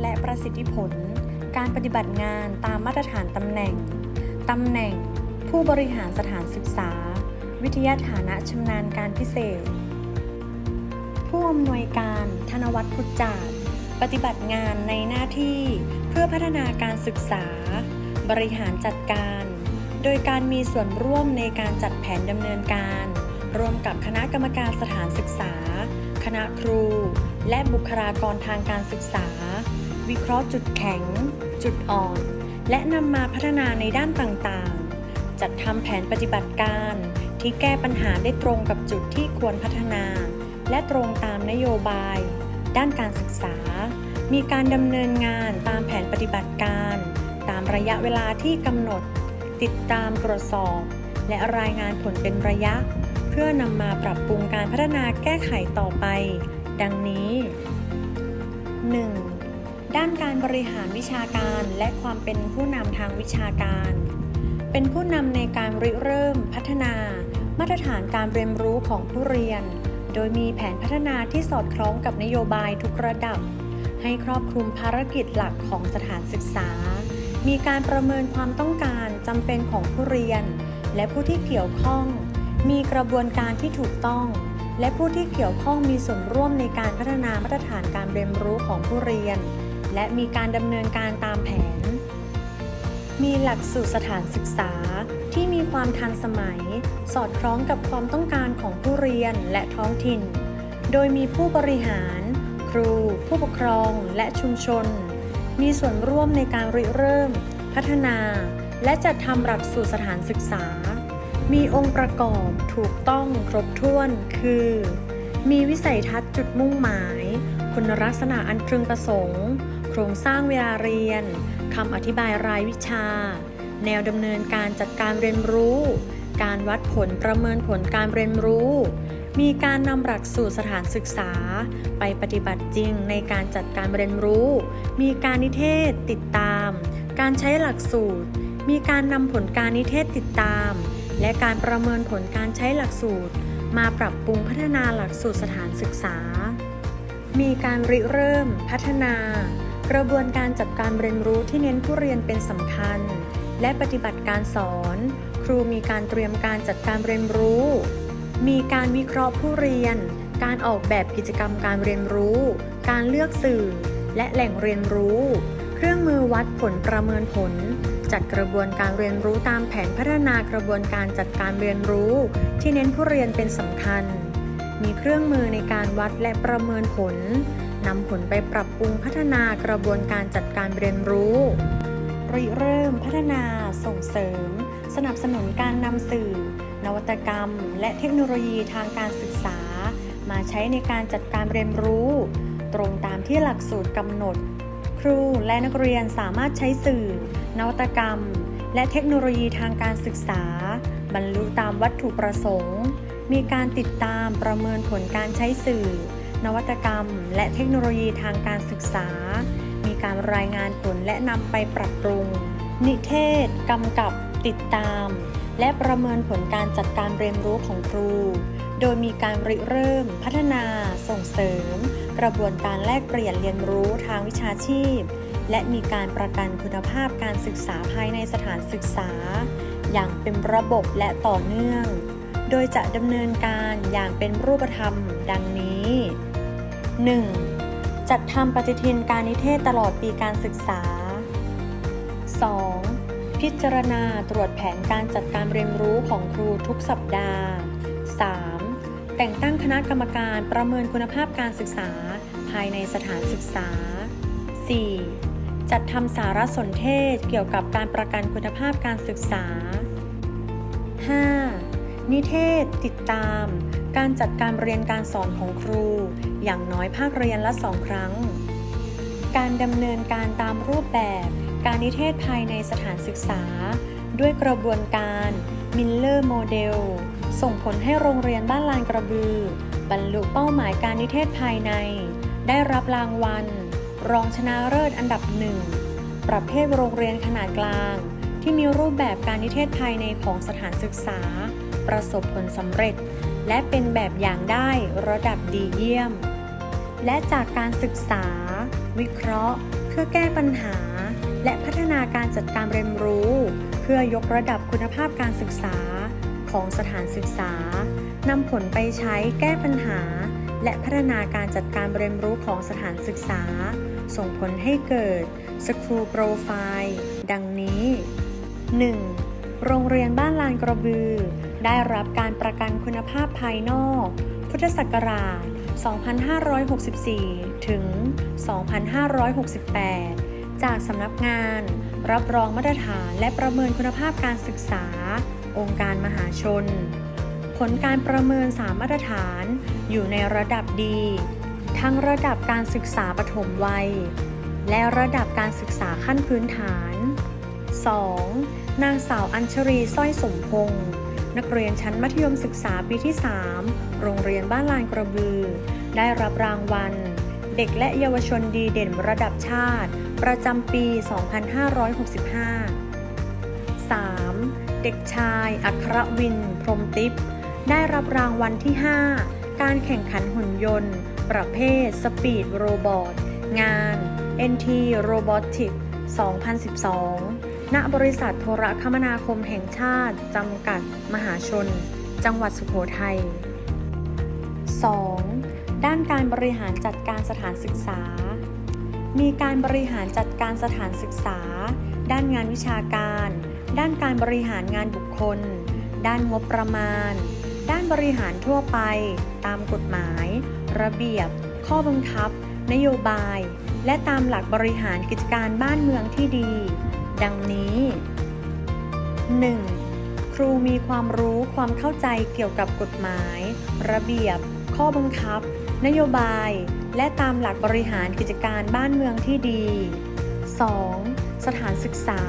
และประสิทธิผล การปฏิบัติงานตามมาตรฐานตำแหน่ง ตำแหน่ง ผู้บริหารสถานศึกษา วิทยาฐานะชำนาญการพิเศษ ผู้อำนวยการธนวัฒน์พุทธจาดปฏิบัติงานในหน้าที่เพื่อพัฒนาการศึกษา บริหารจัดการ โดยการมีส่วนร่วมในการจัดแผนดำเนินการร่วมกับคณะกรรมการสถานศึกษา คณะครู และบุคลากรทางการศึกษา วิเคราะห์จุดแข็ง จุดอ่อน และนำมาพัฒนาในด้านต่างๆ จัดทำแผนปฏิบัติการที่แก้ปัญหาได้ตรงกับจุดที่ควรพัฒนา และตรงตามนโยบาย ด้านการศึกษา มีการดำเนินงานตามแผนปฏิบัติการ ตามระยะเวลาที่กำหนด ติดตามตรวจสอบ และรายงานผลเป็นระยะ เพื่อนำมาปรับปรุงการพัฒนาแก้ไขต่อไป ดังนี้ 1. ด้านการบริหารวิชาการและความเป็นผู้นำทางวิชาการ เป็นผู้นำในการริเริ่มพัฒนา มาตรฐานการเรียนรู้ของผู้เรียน โดยมีแผนพัฒนาที่สอดคล้องกับนโยบายทุกระดับ ให้ครอบคลุมภารกิจหลักของสถานศึกษา มีการประเมินความต้องการจำเป็นของผู้เรียน และผู้ที่เกี่ยวข้อง มีกระบวนการที่ถูกต้องและผู้ที่เกี่ยวข้องมีส่วนร่วมในการพัฒนามาตรฐานการเรียนรู้ของผู้เรียน และมีการดำเนินการตามแผน มีหลักสูตรสถานศึกษาที่มีความทันสมัย สอดคล้องกับความต้องการของผู้เรียนและท้องถิ่น โดยมีผู้บริหาร ครู ผู้ปกครองและชุมชน มีส่วนร่วมในการริเริ่ม พัฒนา และจัดทำหลักสูตรสถานศึกษา มีองค์ประกอบถูกต้องครบถ้วนคือ มีวิสัยทัศน์จุดมุ่งหมาย คุณลักษณะอันพึงประสงค์ ครงสร้างเวลาเรียนคำอธิบายรายวิชา แนวดำเนินการจัดการเรียนรู้ การวัดผลประเมินผลการเรียนรู้ มีการนำหลักสูตรสถานศึกษา ไปปฏิบัติจริงในการจัดการเรียนรู้ มีการนิเทศติดตาม การใช้หลักสูตร มีการนำผลการนิเทศติดตาม และการประเมินผลการใช้หลักสูตร มาปรับปรุงพัฒนาหลักสูตรสถานศึกษา มีการริเริ่มพัฒนา กระบวนการจัดการเรียนรู้ที่เน้นผู้เรียนเป็นสำคัญ และปฏิบัติการสอน ครูมีการเตรียมการจัดการเรียนรู้ มีการวิเคราะห์ผู้เรียน การออกแบบกิจกรรมการเรียนรู้ การเลือกสื่อ และแหล่งเรียนรู้ เครื่องมือวัดผลประเมินผล จัดกระบวนการเรียนรู้ตามแผนพัฒนากระบวนการจัดการเรียนรู้ ที่เน้นผู้เรียนเป็นสำคัญ มีเครื่องมือในการวัดและประเมินผล นำผลไปปรับปรุงพัฒนากระบวนการจัดการเรียนรู้ริเริ่มพัฒนา ส่งเสริม สนับสนุนการนำสื่อ นวัตกรรม และเทคโนโลยีทางการศึกษา มาใช้ในการจัดการเรียนรู้ ตรงตามที่หลักสูตรกำหนด ครูและนักเรียนสามารถใช้สื่อ นวัตกรรม และเทคโนโลยีทางการศึกษา บรรลุตามวัตถุประสงค์ มีการติดตามประเมินผลการใช้สื่อ นวัตกรรม และเทคโนโลยีทางการศึกษา มีการรายงานผลและนำไปปรับปรุง นิเทศ กำกับ ติดตาม และประเมินผลการจัดการเรียนรู้ของครู โดยมีการริเริ่ม พัฒนา ส่งเสริม กระบวนการแลกเปลี่ยนเรียนรู้ทางวิชาชีพ และมีการประกันคุณภาพการศึกษาภายในสถานศึกษา อย่างเป็นระบบและต่อเนื่องโดยจะดำเนินการอย่างเป็นรูปธรรมดังนี้ 1. จัดทำปฏิทินการนิเทศตลอดปีการศึกษา 2. พิจารณาตรวจแผนการจัดการเรียนรู้ของครูทุกสัปดาห์ 3. แต่งตั้งคณะกรรมการประเมินคุณภาพการศึกษาภายในสถานศึกษา 4. จัดทำสารสนเทศเกี่ยวกับการประกันคุณภาพการศึกษา 5. นิเทศติดตาม การจัดการเรียนการสอนของครู อย่างน้อยภาคเรียนละสองครั้ง การดำเนินการตามรูปแบบ การนิเทศภายในสถานศึกษา ด้วยกระบวนการมิลเลอร์โมเดลส่งผลให้โรงเรียนบ้านลานกระบือ บรรลุเป้าหมายการนิเทศภายใน ได้รับรางวัล รองชนะเลิศอันดับหนึ่งประเภทโรงเรียนขนาดกลาง ที่มีรูปแบบการนิเทศภายในของสถานศึกษา ประสบผลสำเร็จ และเป็นแบบอย่างได้ระดับดีเยี่ยม และจากการศึกษา วิเคราะห์พพื่อแก้ปัญหา และพัฒนาการจัดการเรียนรู้ เพื่อยกระดับคุณภาพการศึกษาของสถานศึกษานำผลไปใช้แก้ปัญหา และพัฒนาการจัดการเรียนรู้ของสถานศึกษา ส่งผลให้เกิด School Profile ดังนี้ 1. โรงเรียนบ้านลานกระบือ ได้รับการประกันคุณภาพภายนอก พุทธศักราช 2564 ถึง 2568 จากสำนักงาน รับรองมาตรฐานและประเมินคุณภาพการศึกษา องค์การมหาชน ผลการประเมิน 3 มาตรฐาน อยู่ในระดับดี ทั้งระดับการศึกษาปฐมวัย และระดับการศึกษาขั้นพื้นฐาน 2. นางสาวอัญชรีสร้อยสมพงศ์ นักเรียนชั้นมัธยมศึกษาปีที่ 3 โรงเรียนบ้านลานกระบือ ได้รับรางวัล เด็กและเยาวชนดีเด่นระดับชาติ ประจำปี 2565 3. เด็กชายอัครวิน พรหมติปได้รับรางวัลที่ 5 การแข่งขันหุ่นยนต์ ประเภทสปีดโรบอทงาน NT Robotic 2012 ณบริษัทโทรคมนาคมแห่งชาติ จำกัด มหาชน จังหวัดสุโขทัย 2. ด้านการบริหารจัดการสถานศึกษา มีการบริหารจัดการสถานศึกษา ด้านงานวิชาการ ด้านการบริหารงานบุคคล ด้านงบประมาณ ด้านบริหารทั่วไป ตามกฎหมาย ระเบียบ ข้อบังคับ นโยบาย และตามหลักบริหารกิจการบ้านเมืองที่ดี ดังนี้ 1. ครูมีความรู้ความเข้าใจเกี่ยวกับกฎหมาย ระเบียบ ข้อบังคับ นโยบาย และตามหลักบริหารกิจการบ้านเมืองที่ดี 2. สถานศึกษา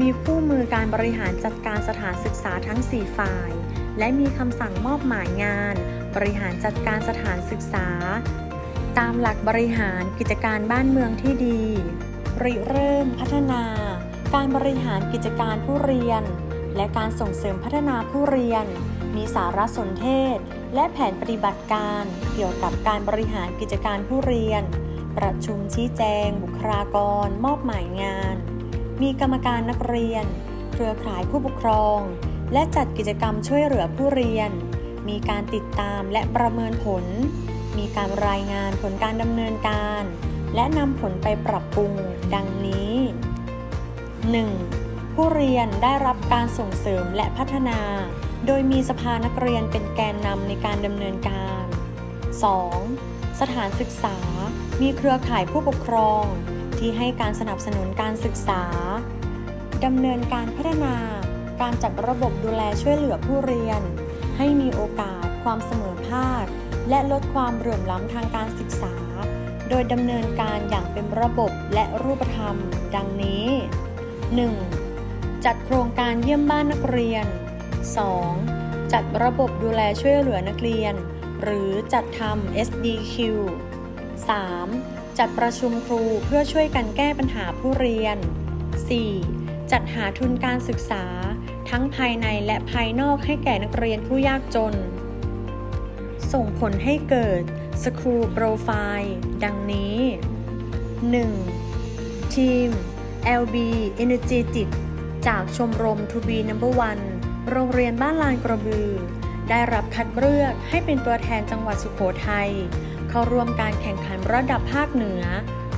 มีคู่มือการบริหารจัดการสถานศึกษาทั้ง 4 ฝ่าย และมีคำสั่งมอบหมายงาน บริหารจัดการสถานศึกษา ตามหลักบริหารกิจการบ้านเมืองที่ดี ริเริ่มพัฒนา การบริหารกิจการผู้เรียน และการส่งเสริมพัฒนาผู้เรียน มีสารสนเทศ และแผนปฏิบัติการเกี่ยวกับการบริหารกิจการผู้เรียน ประชุมชี้แจง บุคลากร มอบหมายงาน มีกรรมการนักเรียน เครือข่ายผู้ปกครอง และจัดกิจกรรมช่วยเหลือผู้เรียน มีการติดตามและประเมินผล มีการรายงานผลการดำเนินการ และนำผลไปปรับปรุงดังนี้ 1. ผู้เรียนได้รับการส่งเสริมและพัฒนา โดยมีสภานักเรียนเป็นแกนนำในการดำเนินการ 2. สถานศึกษา มีเครือข่ายผู้ปกครอง ที่ให้การสนับสนุนการศึกษาดำเนินการพัฒนา การจัดระบบดูแลช่วยเหลือผู้เรียน ให้มีโอกาส ความเสมอภาค และลดความเหลื่อมล้ำทางการศึกษา โดยดำเนินการอย่างเป็นระบบและรูปธรรม ดังนี้ 1. จัดโครงการเยี่ยมบ้านนักเรียน 2. จัดระบบดูแลช่วยเหลือนักเรียน หรือจัดทำ SDQ 3. จัดประชุมครูเพื่อช่วยกันแก้ปัญหาผู้เรียน 4. จัดหาทุนการศึกษา ทั้งภายในและภายนอกให้แก่นักเรียนผู้ยากจน ส่งผลให้เกิด School Profile ดังนี้ 1. ทีม LB Energetic จากชมรม To Be Number One โรงเรียนบ้านลานกระบือ ได้รับคัดเลือกให้เป็นตัวแทนจังหวัดสุโขทัย เข้าร่วมการแข่งขันระดับภาคเหนือ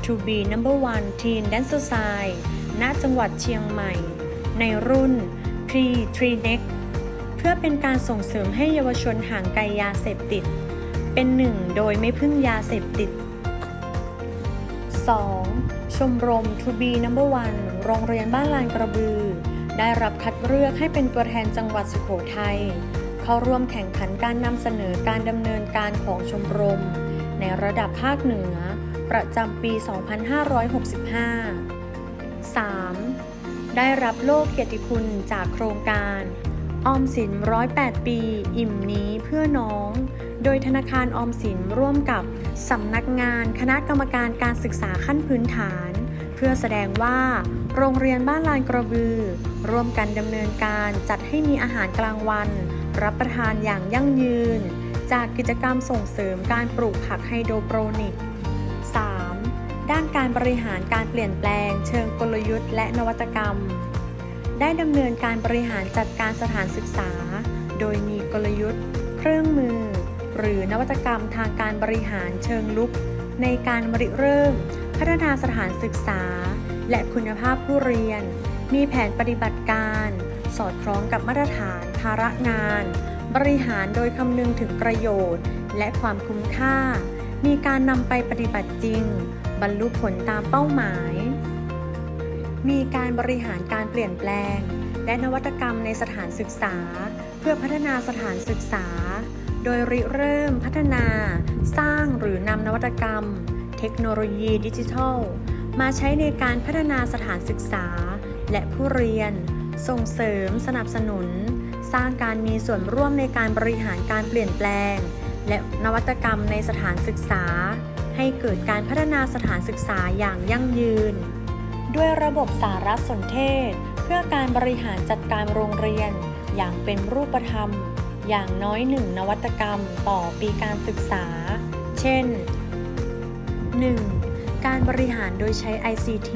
To Be Number One Teen Dance s i d e ณจังหวัดเชียงใหม่ ในรุ่น P t r e n e x เพื่อเป็นการส่งเสริมให้เยาวชนห่างไกลยาเสพติด เป็นหนึ่งโดยไม่พึ่งยาเสพติด 2. ชมรม To Be Number One โรงเรียนบ้านลานกระบือ ได้รับคัดเลือกให้เป็นตัวแทนจังหวัดสุโขทัยเข้าร่วมแข่งขันการนำเสนอการดำเนินการของชมรม ในระดับภาคเหนือ ประจำปี 2565 3. ได้รับโล่เกียรติคุณจากโครงการ ออมสินร้อยแปดปี อิ่มนี้เพื่อน้อง โดยธนาคารออมสินร่วมกับสำนักงานคณะกรรมการการศึกษาขั้นพื้นฐาน เพื่อแสดงว่า โรงเรียนบ้านลานกระบือ ร่วมกันดำเนินการจัดให้มีอาหารกลางวัน รับประทานอย่างยั่งยืน จากกิจกรรมส่งเสริมการปลูกผักไฮโดรโปรนิก 3. ด้านการบริหารการเปลี่ยนแปลง เชิงกลยุทธ์และนวัตกรรม ได้ดำเนินการบริหารจัดการสถานศึกษา โดยมีกลยุทธ์ เครื่องมือ หรือนวัตกรรมทางการบริหารเชิงลุก ในการบริเริ่ม พัฒนาสถานศึกษา และคุณภาพผู้เรียน มีแผนปฏิบัติการ สอดคล้องกับมาตรฐาน ภาระงาน บริหารโดยคำนึงถึงประโยชน์ และความคุ้มค่า มีการนำไปปฏิบัติจริง บรรลุผลตามเป้าหมาย มีการบริหารการเปลี่ยนแปลง และนวัตกรรมในสถานศึกษา เพื่อพัฒนาสถานศึกษา โดยริเริ่มพัฒนา สร้างหรือนำนวัตกรรม เทคโนโลยีดิจิทัล มาใช้ในการพัฒนาสถานศึกษา และผู้เรียน ส่งเสริมสนับสนุน สร้างการมีส่วนร่วมในการบริหารการเปลี่ยนแปลง และนวัตกรรมในสถานศึกษา ให้เกิดการพัฒนาสถานศึกษาอย่างยั่งยืน ด้วยระบบสารสนเทศ เพื่อการบริหารจัดการโรงเรียนอย่างเป็นรูปธรรม อย่างน้อยหนึ่งนวัตกรรมต่อปีการศึกษา เช่น 1. การบริหารโดยใช้ ICT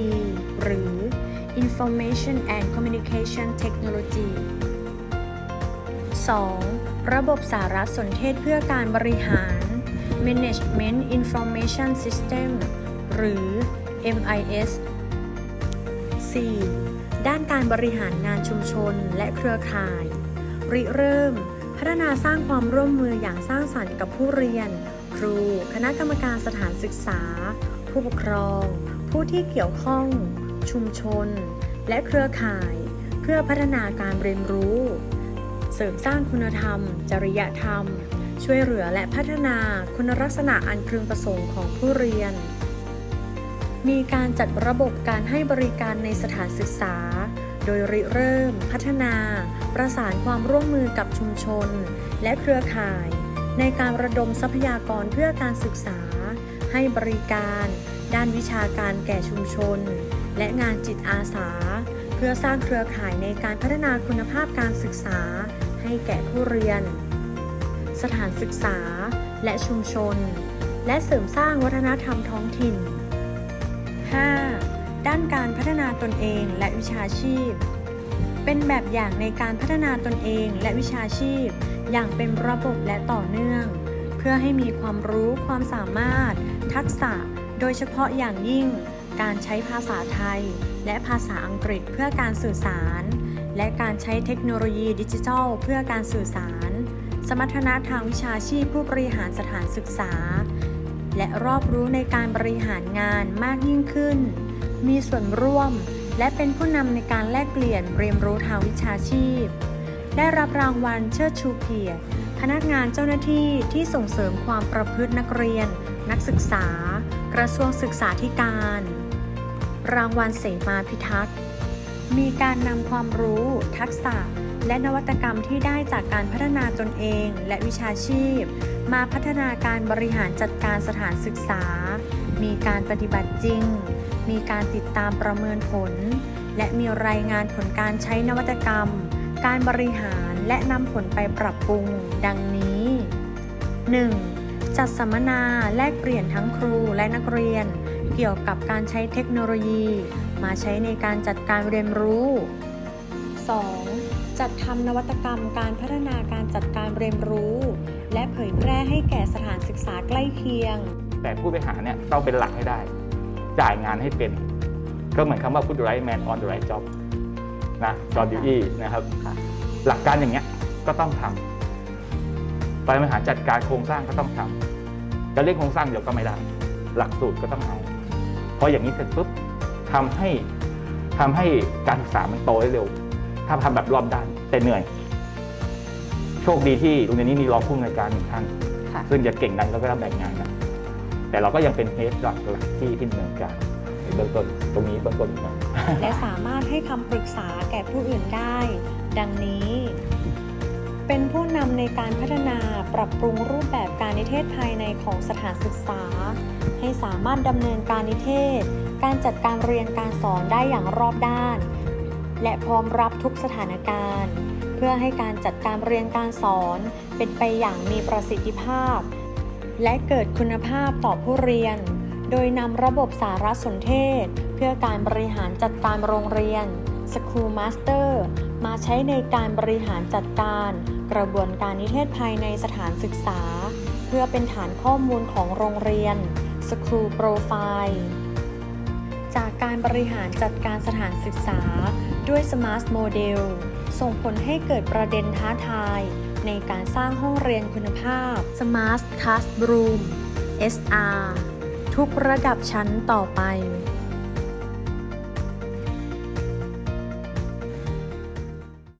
หรือ Information and Communication Technology 2. ระบบสารสนเทศเพื่อการบริหาร Management Information System หรือ MIS 4. ด้านการบริหารงานชุมชนและเครือข่าย ริเริ่ม พัฒนาสร้างความร่วมมืออย่างสร้างสรรค์กับผู้เรียน ครู คณะกรรมการสถานศึกษา ผู้ปกครอง ผู้ที่เกี่ยวข้อง ชุมชน และเครือข่าย เพื่อพัฒนาการเรียนรู้ เสริมสร้างคุณธรรม จริยธรรม ช่วยเหลือและพัฒนาคุณลักษณะอันพึงประสงค์ของผู้เรียน มีการจัดระบบการให้บริการในสถานศึกษา โดยริเริ่ม พัฒนา ประสานความร่วมมือกับชุมชน และเครือข่าย ในการระดมทรัพยากรเพื่อการศึกษา ให้บริการ ด้านวิชาการแก่ชุมชน และงานจิตอาสา เพื่อสร้างเครือข่ายในการพัฒนาคุณภาพการศึกษา ให้แก่ผู้เรียน สถานศึกษาและชุมชน และเสริมสร้างวัฒนธรรมท้องถิ่น ด้านการพัฒนาตนเองและวิชาชีพ เป็นแบบอย่างในการพัฒนาตนเองและวิชาชีพ อย่างเป็นระบบและต่อเนื่อง เพื่อให้มีความรู้ความสามารถ ทักษะ โดยเฉพาะอย่างยิ่ง การใช้ภาษาไทย และภาษาอังกฤษเพื่อการสื่อสาร และการใช้เทคโนโลยีดิจิทัล เพื่อการสื่อสาร สมรรถนะทางวิชาชีพผู้บริหารสถานศึกษา และรอบรู้ในการบริหารงานมากยิ่งขึ้น มีส่วนร่วม และเป็นผู้นำในการแลกเปลี่ยนเรียนรู้ทางวิชาชีพ ได้รับรางวัลเชิดชูเกียรติ พนักงานเจ้าหน้าที่ที่ส่งเสริมความประพฤตินักเรียน นักศึกษา กระทรวงศึกษาธิการ รางวัลเสมาพิทักษ์ มีการนำความรู้ ทักษะและนวัตกรรมที่ได้จากการพัฒนาตนเองและวิชาชีพ มาพัฒนาการบริหารจัดการสถานศึกษา มีการปฏิบัติจริง มีการติดตามประเมินผล และมีรายงานผลการใช้นวัตกรรม การบริหารและนำผลไปปรับปรุง ดังนี้ 1. จัดสัมมนาแลกเปลี่ยนทั้งครูและนักเรียน เกี่ยวกับการใช้เทคโนโลยี มาใช้ในการจัดการเรียนรู้ 2. จัดทำนวัตกรรมการพัฒนาการจัดการเรียนรู้ และเผยแพร่ให้แก่สถานศึกษาใกล้เคียง แต่ผู้บริหารเนี่ยต้องเป็นหลักให้ได้ จ่ายงานให้เป็น ก็เหมือนคำว่า put the right man on the right job นะจอร์ดิอี้นะครับค่ะหลักการอย่างเงี้ยก็ต้องทำบริหารจัดการโครงสร้างก็ต้องทำจะเรียกโครงสร้างเดียวก็ไม่ได้ หลักสูตรก็ต้องเอาเพราะอย่างนี้เสร็จปุ๊บทำให้ทำให้การศึกษามันโตได้เร็ว ถ้าทำแบบรอบด้านแต่เหนื่อย โชคดีที่โรงเรียนนี้มีรองผู้อำนวยการหนึ่งท่านค่ะซึ่งจะเก่งนั้นแล้วก็แบ่งงานกัน แต่เราก็ยังเป็นเฮดหลักที่ที่ดำเนินการในเบื้องต้นตรงนี้เบื้องต้นนะและสามารถให้คำปรึกษาแก่ผู้อื่นได้ ดังนี้ เป็นผู้นำในการพัฒนาปรับปรุงรูปแบบการนิเทศภายในของสถานศึกษา ให้สามารถดำเนินการนิเทศ การจัดการเรียนการสอนได้อย่างรอบด้าน และพร้อมรับทุกสถานการณ์ เพื่อให้การจัดการเรียนการสอนเป็นไปอย่างมีประสิทธิภาพ และเกิดคุณภาพต่อผู้เรียน โดยนำระบบสารสนเทศ เพื่อการบริหารจัดการโรงเรียน School Master มาใช้ในการบริหารจัดการ กระบวนการนิเทศภายในสถานศึกษา เพื่อเป็นฐานข้อมูลของโรงเรียน School Profile จากการบริหารจัดการสถานศึกษาด้วย Smart Model ส่งผลให้เกิดประเด็นท้าทาย ในการสร้างห้องเรียนคุณภาพ Smart Classroom SR ทุกระดับชั้นต่อไป